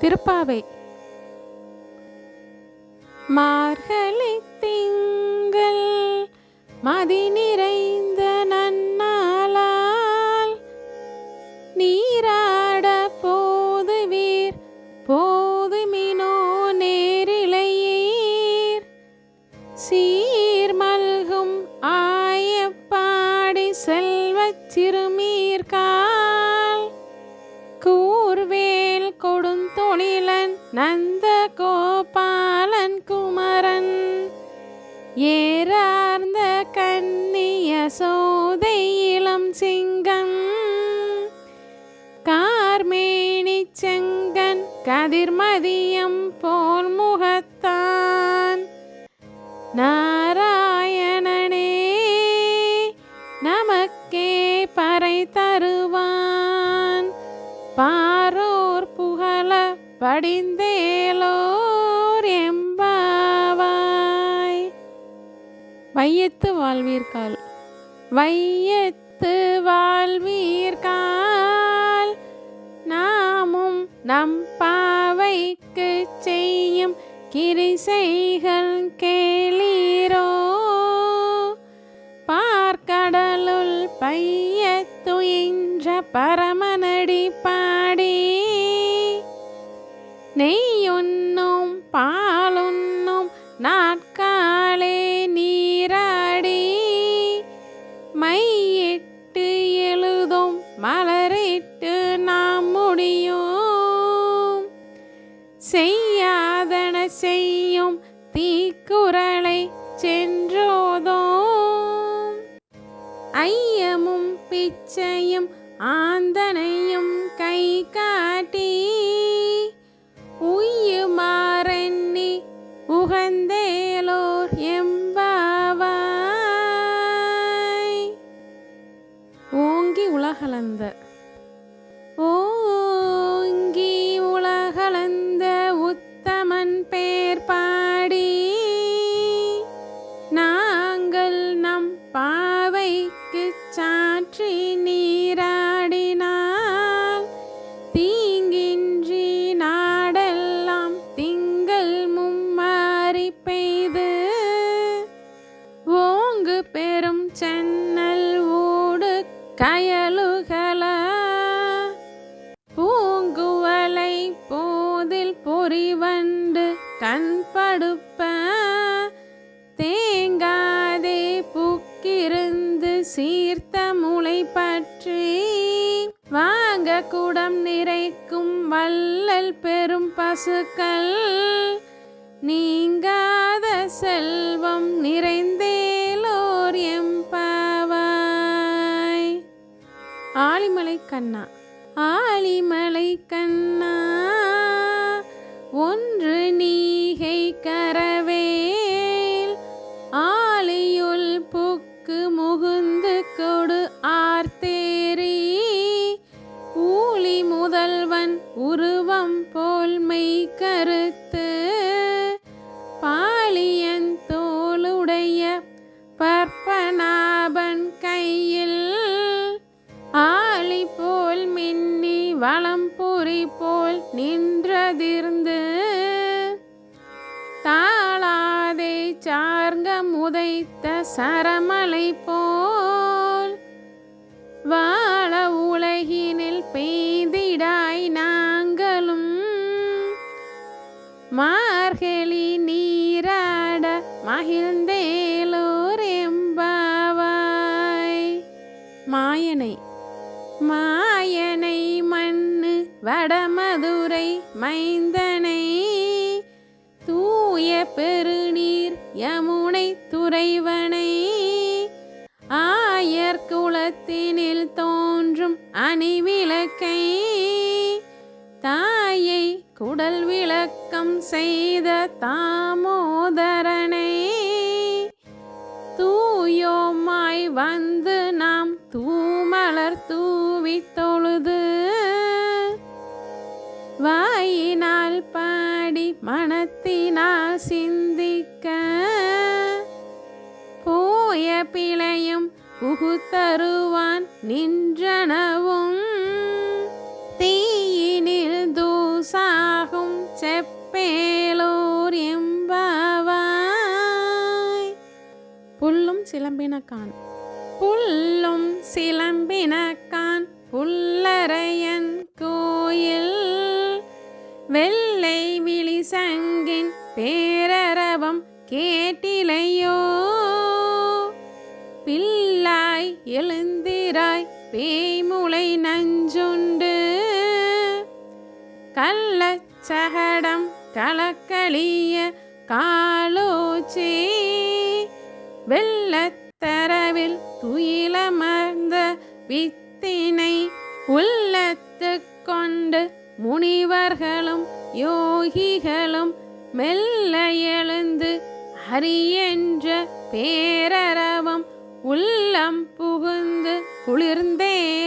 திருப்பாவை. மார்கழி திங்கள் மதி நிறைந்த நன்னாளால் நீராட போதுவீர் போதுமினோ சீர் மல்கும் ஆயப்பாடி செல்வச் சிறுமீர்கால் கூ கொடுந்தொழிலன் நந்த கோபாலன் குமரன். ஏறார்ந்த கன்னிய சோதை இளம் சிங்கம். கார்மேனி செங்கன் கதிர்மதியம் போல் முகத்தான். நாராயணனே வையத்து வாழ்வீர்கால். வையத்து வாழ்வீர்கால். நாமும் நம் பாவைக்கு செய்யும் கிரிசைகள் கேளீரோ? பார்க்கடலுள் பையத்துயின்ற பரமனடி பாடி நெய்யொன்னும் பா சென்றோதோம். ஐயமும் பிச்சையும் ஆந்தனையும் கை காட்டி உய்யுமாறெண்ணி உகந்த கயலுகலா பூங்குவலை போதில் பொறிவண்டு கண்படுப்ப தேங்காதே புக்கிருந்து சீர்த்த முளை பற்றி வாங்க குடம் நிறைக்கும் வள்ளல் பெரும் பசுக்கள் கண்ணா. ஆலிமலை கண்ணா ஒன்று நீகை கரவேல். ஆலியுள் புக்கு முகுந்து கொடு ஆர்த்தேரி. ஊழி முதல்வன் உருவம் போல் மெய்கரு நின்றதிர்ந்து தாளாதை சார்ங்க முதைத்த சரமலை போல் வாழ உலகினில் பெய்திடாய் நாங்களும். மார்கழி நீராட மகிழ்ந்தேலோர் எம்பாவாய் மாயனை மா வடமதுரை மைந்தனை. தூய பெருநீர் யமுனை துறைவனை. ஆயர் குலத்தினில் தோன்றும் அணிவிளக்கை. தாயை குடல் விளக்கம் செய்த தாமோதரனை. தூயோமாய் வந்து நாம் தூமலர் தூவி தொழுது. வாயினால் பாடி மனத்தினால் சிந்திக்க. பூய பிழையும் புகுத்தருவான் நின்றனவும். தீயினில் தூசாகும் செப்பேலோர் எம்பவாய் புல்லும் சிலம்பினக்கான். புல்லும் சிலம்பினக்கான். புல்லரையன் கோயில் வெள்ளை விழி சங்கின் பேரரவம் கேட்டிலையோ? பிள்ளாய் எழுந்திராய் பேய்முளை நஞ்சுண்டு. கள்ளச்சகடம் கலக்களிய காலோச்சே. வெள்ளத்தரவில் துயிலமர்ந்த வித்தினை உள்ளத்து கொண்டு முனிவர்களும் யோகிகளும் மெல்ல எழுந்து ஹரியென்ற பேரரவம் உள்ளம் புகுந்து குளிர்ந்தேல